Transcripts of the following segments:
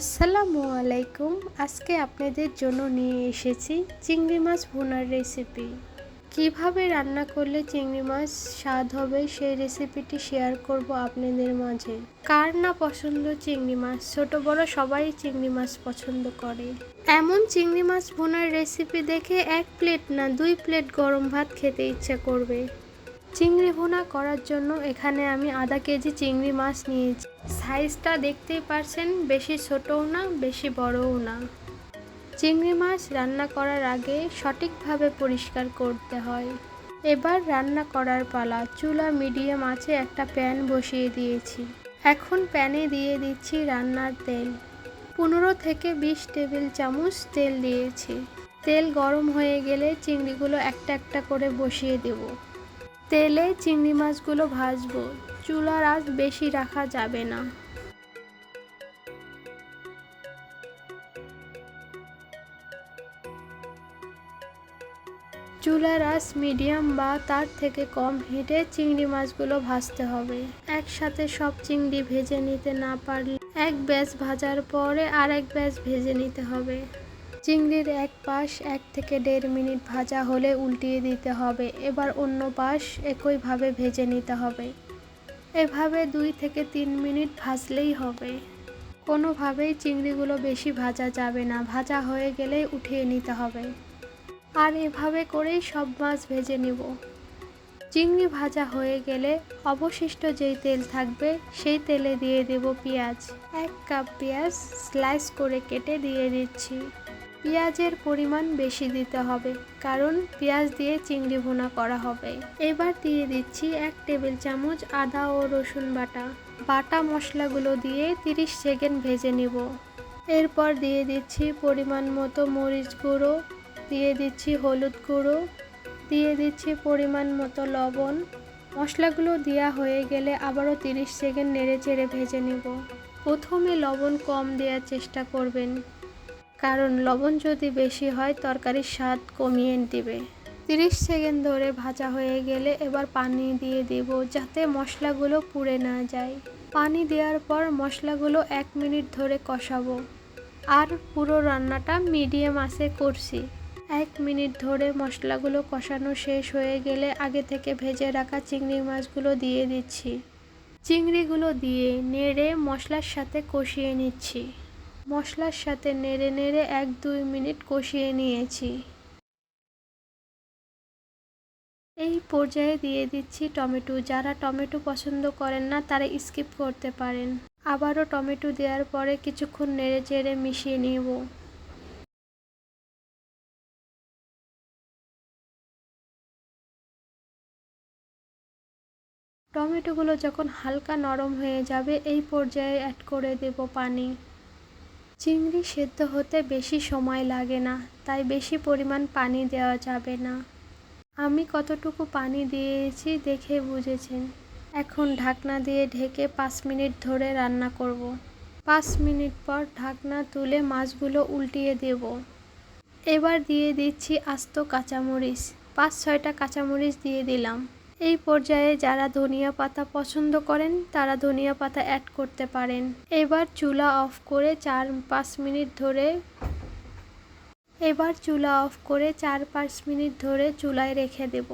আসসালামু আলাইকুম। আজকে আপনাদের জন্য নিয়ে এসেছি চিংড়ি মাছ ভুনার রেসিপি কীভাবে রান্না করলে চিংড়ি মাছ স্বাদ হবে সেই রেসিপিটি শেয়ার করব আপনাদের মাঝে। কার না পছন্দ চিংড়ি মাছ? ছোট, বড় সবাই চিংড়ি মাছ পছন্দ করে। এমন চিংড়ি মাছ ভুনার রেসিপি দেখে এক প্লেট না দুই প্লেট গরম ভাত খেতে ইচ্ছে করবে। চিংড়ি ভুনা করার জন্য এখানে আমি আধা কেজি চিংড়ি মাছ নিয়েছি। সাইজটা দেখতেই পারছেন, বেশি ছোটও না, বেশি বড়ও না। চিংড়ি মাছ রান্না করার আগে সঠিকভাবে পরিষ্কার করতে হয়। এবার রান্না করার পালা, চুলা মিডিয়াম আছে, একটা প্যান বসিয়ে দিয়েছি। এখন প্যানে দিয়ে দিচ্ছি রান্নার তেল। পনেরো থেকে বিশ টেবিল চামচ তেল দিয়েছি। তেল গরম হয়ে গেলে চিংড়িগুলো একটা একটা করে বসিয়ে দেবো। তেলে চিংড়ি মাছগুলো ভাজবো। চুলার আঁচ বেশি রাখা যাবে না। চুলার আঁচ মিডিয়াম বা তার থেকে কম হিটে চিংড়ি মাছগুলো ভাজতে হবে। একসাথে সব চিংড়ি ভেজে নিতে না পারলে এক ব্যাচ ভাজার পরে আর এক ব্যাচ ভেজে নিতে হবে। চিংড়ির এক পাশ এক থেকে দেড় মিনিট ভাজা হলে উল্টিয়ে দিতে হবে। এবার অন্য পাশ একইভাবে ভেজে নিতে হবে। এভাবে দুই থেকে তিন মিনিট ভাজলেই হবে। কোনোভাবেই চিংড়িগুলো বেশি ভাজা যাবে না। ভাজা হয়ে গেলেই উঠিয়ে নিতে হবে। আর এভাবে করেই সব মাছ ভেজে নিব। চিংড়ি ভাজা হয়ে গেলে অবশিষ্ট যেই তেল থাকবে, সেই তেলে দিয়ে দেব পেঁয়াজ। এক কাপ পেঁয়াজ স্লাইস করে কেটে দিয়ে দিচ্ছি। পেঁয়াজের পরিমাণ বেশি দিতে হবে, কারণ পেঁয়াজ দিয়ে চিংড়ি ভুনা করা হবে। এবার দিয়ে দিচ্ছি এক টেবিল চামচ আদা ও রসুন বাটা। বাটা মশলাগুলো দিয়ে 30 সেকেন্ড ভেজে নিব। এরপর দিয়ে দিচ্ছি পরিমাণ মতো মরিচ গুঁড়ো, দিয়ে দিচ্ছি হলুদ গুঁড়ো, দিয়ে দিচ্ছি পরিমাণ মতো লবণ। মশলাগুলো দেওয়া হয়ে গেলে আবারও 30 সেকেন্ড নেড়ে চেড়ে ভেজে নেব। প্রথমে লবণ কম দেওয়ার চেষ্টা করবেন। কারণ লবণ যদি বেশি হয়, তরকারির স্বাদ কমিয়ে দিবে। তিরিশ সেকেন্ড ধরে ভাজা হয়ে গেলে এবার পানি দিয়ে দেব যাতে মশলাগুলো পুড়ে না যায়। পানি দেওয়ার পর মশলাগুলো এক মিনিট ধরে কষাবো। আর পুরো রান্নাটা মিডিয়াম আঁচে করছি। এক মিনিট ধরে মশলাগুলো কষানো শেষ হয়ে গেলে আগে থেকে ভেজে রাখা চিংড়ি মাছগুলো দিয়ে দিচ্ছি। চিংড়িগুলো দিয়ে নেড়ে মশলার সাথে কষিয়ে নিচ্ছি। মশলার সাথে নেড়ে নেড়ে এক দুই মিনিট কষিয়ে নিয়েছি। এই পর্যায়ে দিয়ে দিচ্ছি টমেটো। যারা টমেটো পছন্দ করেন না, তারা স্কিপ করতে পারেন। আবারও টমেটো দেওয়ার পরে কিছুক্ষণ নেড়ে চেড়ে মিশিয়ে নেব। টমেটোগুলো যখন হালকা নরম হয়ে যাবে, এই পর্যায়ে অ্যাড করে দেব পানি। চিংড়ি সেদ্ধ হতে বেশি সময় লাগে না, তাই বেশি পরিমাণ পানি দেওয়া যাবে না। আমি কতটুকু পানি দিয়েছি দেখে বুঝেছেন। এখন ঢাকনা দিয়ে ঢেকে পাঁচ মিনিট ধরে রান্না করব। পাঁচ মিনিট পর ঢাকনা তুলে মাছগুলো উল্টিয়ে দেব। এবার দিয়ে দিচ্ছি আস্ত কাঁচামরিচ। পাঁচ ছয়টা কাঁচামরিচ দিয়ে দিলাম। এই পর্যায়ে যারা ধনিয়া পাতা পছন্দ করেন, তারা ধনিয়া পাতা অ্যাড করতে পারেন। এবার চুলা অফ করে চার পাঁচ মিনিট ধরে এবার চুলা অফ করে চার পাঁচ মিনিট ধরে চুলায় রেখে দেব।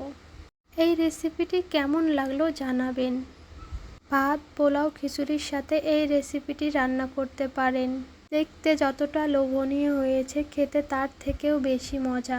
এই রেসিপিটি কেমন লাগল জানাবেন। ভাত, পোলাও, খিচুড়ির সাথে এই রেসিপিটি রান্না করতে পারেন। দেখতে যতটা লোভনীয় হয়েছে, খেতে তার থেকেও বেশি মজা।